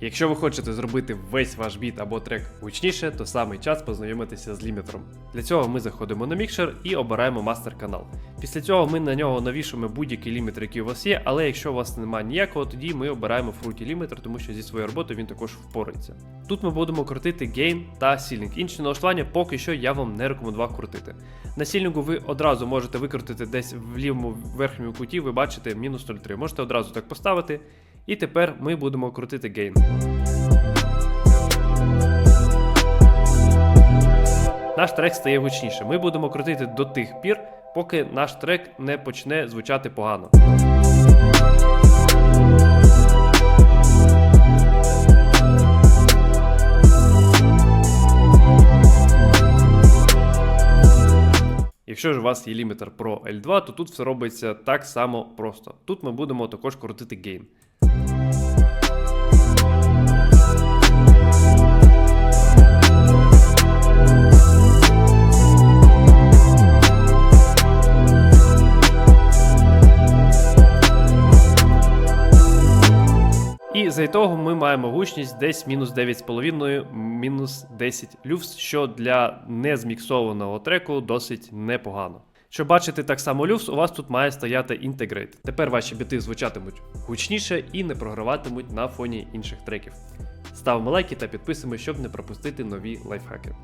Якщо ви хочете зробити весь ваш біт або трек гучніше, то саме час познайомитися з лімітером. Для цього ми заходимо на мікшер і обираємо мастер канал. Після цього ми на нього навішуємо будь-який лімітер, який у вас є, але якщо у вас немає ніякого, тоді ми обираємо Fruity Limiter, тому що зі своєю роботою він також впорається. Тут ми будемо крутити гейн та сілінг. Інші налаштування поки що я вам не рекомендував крутити. На сілінгу ви одразу можете викрутити десь в лівому верхньому куті, ви бачите мінус 0,3. Можете одразу так поставити. І тепер ми будемо крутити гейн. Наш трек стає гучніше. Ми будемо крутити до тих пір, поки наш трек не почне звучати погано. Якщо ж у вас є лімітер Pro L2, то тут все робиться так само просто. Тут ми будемо також крутити гейн. І за того ми маємо гучність десь мінус 9,5, мінус 10 люфс, що для незміксованого треку досить непогано. Щоб бачити так само люфс, у вас тут має стояти інтегрейт. Тепер ваші біти звучатимуть гучніше і не програватимуть на фоні інших треків. Ставимо лайки та підписуємо, щоб не пропустити нові лайфхаки.